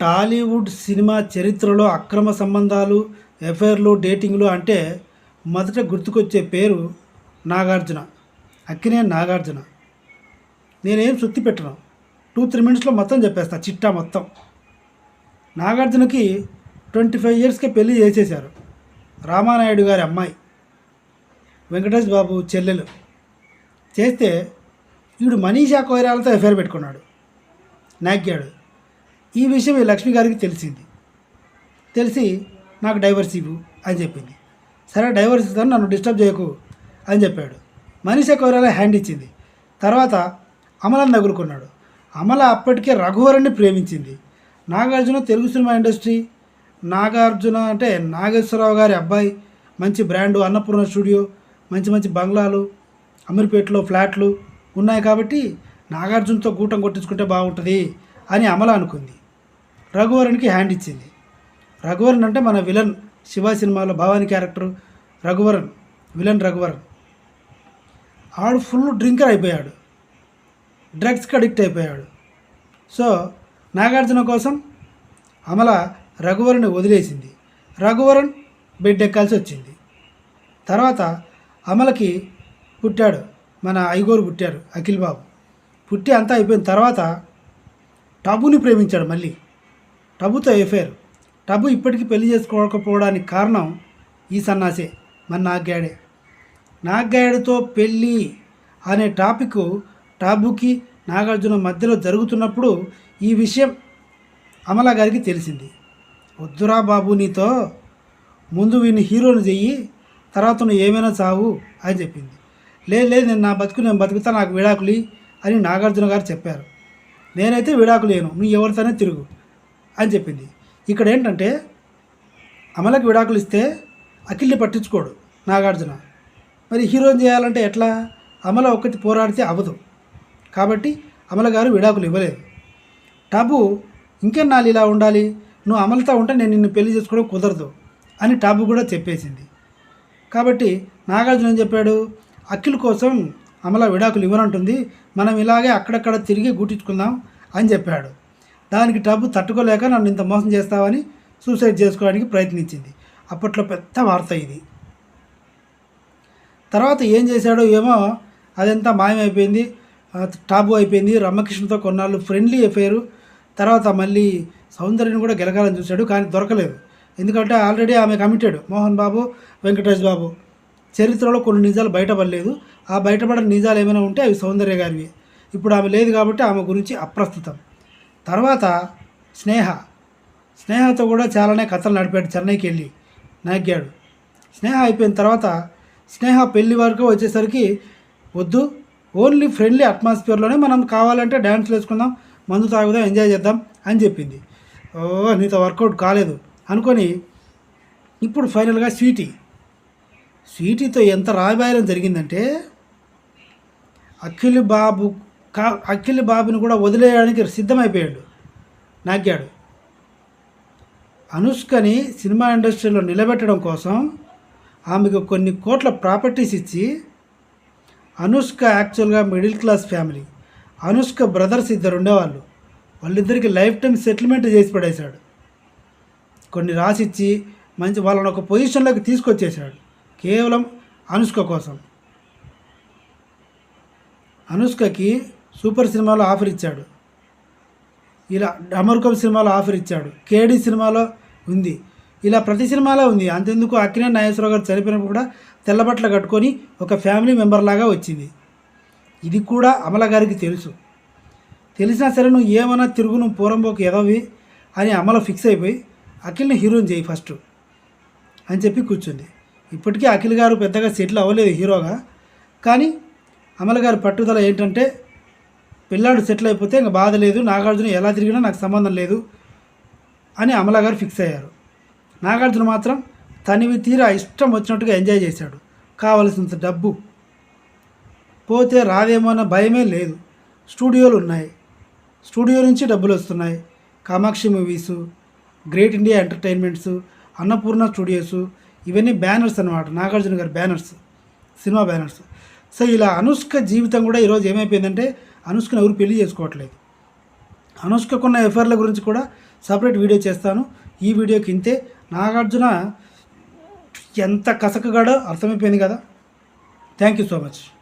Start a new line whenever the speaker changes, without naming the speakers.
Tollywood cinema చరిత్రలో అక్రమ సంబంధాలు ఎఫైర్లు డేటింగ్లు అంటే మొదట గుర్తుకొచ్చే పేరు నాగార్జున అక్కినే నాగార్జున. నేనేం సుత్తి పెట్టను. టూ త్రీ మినిట్స్లో మొత్తం చెప్పేస్తా చిట్టా మొత్తం. నాగార్జునకి ట్వంటీ ఫైవ్ ఇయర్స్కే పెళ్ళి చేసేశారు. రామానాయుడు గారి అమ్మాయి వెంకటేష్ బాబు చెల్లెలు. చేస్తే వీడు మనీషా కోయిరాలతో ఎఫైర్ పెట్టుకున్నాడు. నాగ్గాడు ఈ విషయం ఈ లక్ష్మి గారికి తెలిసింది. తెలిసి నాకు డైవర్స్ ఇవ్వు అని చెప్పింది. సరే డైవర్స్ ఇస్తాను నన్ను డిస్టర్బ్ చేయకు అని చెప్పాడు. మనిషి కోయిరాల హ్యాండ్ ఇచ్చింది. తర్వాత అమలని నగురుకున్నాడు అమల అప్పటికే రఘువరుణ్ణి ప్రేమించింది. నాగార్జున తెలుగు సినిమా ఇండస్ట్రీ నాగార్జున అంటే నాగేశ్వరరావు గారి అబ్బాయి మంచి బ్రాండు అన్నపూర్ణ స్టూడియో మంచి మంచి బంగ్లాలు అమీర్పేటలో ఫ్లాట్లు ఉన్నాయి కాబట్టి నాగార్జునతో గూటం కొట్టించుకుంటే బాగుంటుంది అని అమల అనుకుంది. రఘువరన్కి హ్యాండ్ ఇచ్చింది. రఘువరన్ అంటే మన విలన్ శివ సినిమాలో భవాని క్యారెక్టర్ రఘువరన్ విలన్ రఘువరన్. ఆడు ఫుల్ డ్రింకర్ అయిపోయాడు. డ్రగ్స్కి అడిక్ట్ అయిపోయాడు. సో నాగార్జున కోసం అమల రఘువరణ్ని వదిలేసింది. రఘువరణ్ బెడ్ ఎక్కాల్సి వచ్చింది. తర్వాత అమలకి పుట్టాడు. మన ఐగోరు పుట్టారు అఖిల్ బాబు. పుట్టి అంతా అయిపోయిన తర్వాత టబుని ప్రేమించాడు మళ్ళీ. టబుతో ఎఫైర్ టబు ఇప్పటికీ పెళ్ళి చేసుకోకపోవడానికి కారణం ఈ సన్నాసే మన నాగ్గాడే. నాగ్గాడితో పెళ్ళి అనే టాపిక్ టాబుకి నాగార్జున మధ్యలో జరుగుతున్నప్పుడు ఈ విషయం అమలా గారికి తెలిసింది. వద్దురా బాబు నీతో ముందు వీని హీరోని చెయ్యి తర్వాత నువ్వు ఏమైనా చావు అని చెప్పింది. లేదు లేదు నేను నా బతుకు నేను బతుకుతా నాకు విడాకులి అని నాగార్జున గారు చెప్పారు. నేనైతే విడాకులేను నువ్వు ఎవరితోనే తిరుగు. అని చెప్పింది. ఇక్కడ ఏంటంటే అమలకి విడాకులు ఇస్తే అఖిల్ని పట్టించుకోడు నాగార్జున. మరి హీరోయిన్ చేయాలంటే ఎట్లా? అమల ఒక్కటి పోరాడితే అవ్వదు. కాబట్టి అమల గారు విడాకులు ఇవ్వలేదు. టాబు ఇంకెన్నాళ్ళు ఇలా ఉండాలి? నువ్వు అమలతో ఉంటే నేను నిన్ను పెళ్ళి చేసుకోవడం కుదరదు అని టాబు కూడా చెప్పేసింది. కాబట్టి నాగార్జున ఏం చెప్పాడు? అఖిల్ కోసం అమల విడాకులు ఇవ్వనంటుంది. మనం ఇలాగే అక్కడక్కడ తిరిగి గుట్టించుకుందాం అని చెప్పాడు. దానికి డబ్బు తట్టుకోలేక నన్ను ఇంత మోసం చేస్తావని సూసైడ్ చేసుకోవడానికి ప్రయత్నించింది. అప్పట్లో పెద్ద వార్త ఇది. తర్వాత ఏం చేశాడో ఏమో అదంతా మాయమైపోయింది. టాబు అయిపోయింది. రమ్మకృష్ణతో కొన్నాళ్ళు ఫ్రెండ్లీ అయిపోయారు తర్వాత మళ్ళీ సౌందర్యని కూడా గెలకాలని చూశాడు కానీ దొరకలేదు. ఎందుకంటే ఆల్రెడీ ఆమె కమిటెడ్. మోహన్ బాబు వెంకటేష్ బాబు. చరిత్రలో కొన్ని నిజాలు బయటపడలేదు. ఆ బయటపడిన నిజాలు ఏమైనా ఉంటే అవి సౌందర్య గారివి. ఇప్పుడు ఆమె లేదు కాబట్టి ఆమె గురించి అప్రస్తుతం. తర్వాత స్నేహ. స్నేహతో కూడా చాలానే కథలు నడిపాడు చెన్నైకి వెళ్ళి నాగ్గాడు స్నేహ అయిపోయిన తర్వాత స్నేహ పెళ్ళి వరకు వచ్చేసరికి వద్దు ఓన్లీ ఫ్రెండ్లీ అట్మాస్ఫియర్లోనే మనం కావాలంటే డ్యాన్స్ వేసుకుందాం మందు తాగుదాం ఎంజాయ్ చేద్దాం అని చెప్పింది. ఓ నీతో వర్కౌట్ కాలేదు అనుకొని ఇప్పుడు ఫైనల్గా స్వీటీ. స్వీటీతో ఎంత రాయబారం జరిగిందంటే అఖిల్ బాబు కా అఖిల్ బాబుని కూడా వదిలేయడానికి సిద్ధమైపోయాడు నాగ్గాడు. అనుష్కని సినిమా ఇండస్ట్రీలో నిలబెట్టడం కోసం ఆమెకు కొన్ని కోట్ల ప్రాపర్టీస్ ఇచ్చి అనుష్క యాక్చువల్గా middle class family Anushka brothers ఇద్దరు ఉండేవాళ్ళు. వాళ్ళిద్దరికి లైఫ్ టైం సెటిల్మెంట్ చేసి పడేశాడు. కొన్ని రాసిచ్చి మంచి వాళ్ళని ఒక పొజిషన్లోకి తీసుకొచ్చేసాడు కేవలం అనుష్క కోసం. అనుష్కకి సూపర్ సినిమాలో ఆఫర్ ఇచ్చాడు. ఇలా అమర్కం సినిమాలో ఆఫర్ ఇచ్చాడు. కేడి సినిమాలో ఉంది. ఇలా ప్రతి సినిమాలో ఉంది. అంతెందుకు అక్కినే నాగేశ్వరరావు గారు చనిపోయినప్పుడు కూడా తెల్లబట్టలు కట్టుకొని ఒక ఫ్యామిలీ మెంబర్ లాగా వచ్చింది. ఇది కూడా అమల గారికి తెలుసు. తెలిసినా సరే నువ్వు ఏమైనా తిరుగు నువ్వు పూరంబోకు ఎదవి అని అమల ఫిక్స్ అయిపోయి అఖిల్ని హీరోయిన్ చేయి ఫస్ట్ అని చెప్పి కూర్చుంది. ఇప్పటికీ అఖిల్ గారు పెద్దగా సెటిల్ అవ్వలేదు హీరోగా. కానీ అమల గారి పట్టుదల ఏంటంటే పిల్లాడు సెటిల్ అయిపోతే ఇంకా బాధ లేదు. నాగార్జున ఎలా తిరిగినా నాకు సంబంధం లేదు అని అమల గారు ఫిక్స్ అయ్యారు. నాగార్జున మాత్రం తనివి తీరా ఇష్టం వచ్చినట్టుగా ఎంజాయ్ చేశాడు. కావలసినంత డబ్బు పోతే రాదేమో అన్న భయమే లేదు. స్టూడియోలు ఉన్నాయి. స్టూడియో నుంచి డబ్బులు వస్తున్నాయి. Kamakshi movies great India entertainments Annapurna studios ఇవన్నీ బ్యానర్స్ అనమాట నాగార్జున గారి బ్యానర్స్ సినిమా బ్యానర్స్. సో ఇలా అనుష్క జీవితం కూడా ఈరోజు ఏమైపోయిందంటే అనుష్కను ఎవరు పెళ్ళి చేసుకోవట్లేదు. అనుష్కకున్న ఎఫ్ఐఆర్ల గురించి కూడా సపరేట్ వీడియో చేస్తాను. ఈ వీడియోకి ఇంతే. నాగార్జున ఎంత కసకగాడో అర్థమైపోయింది కదా. Thank you so much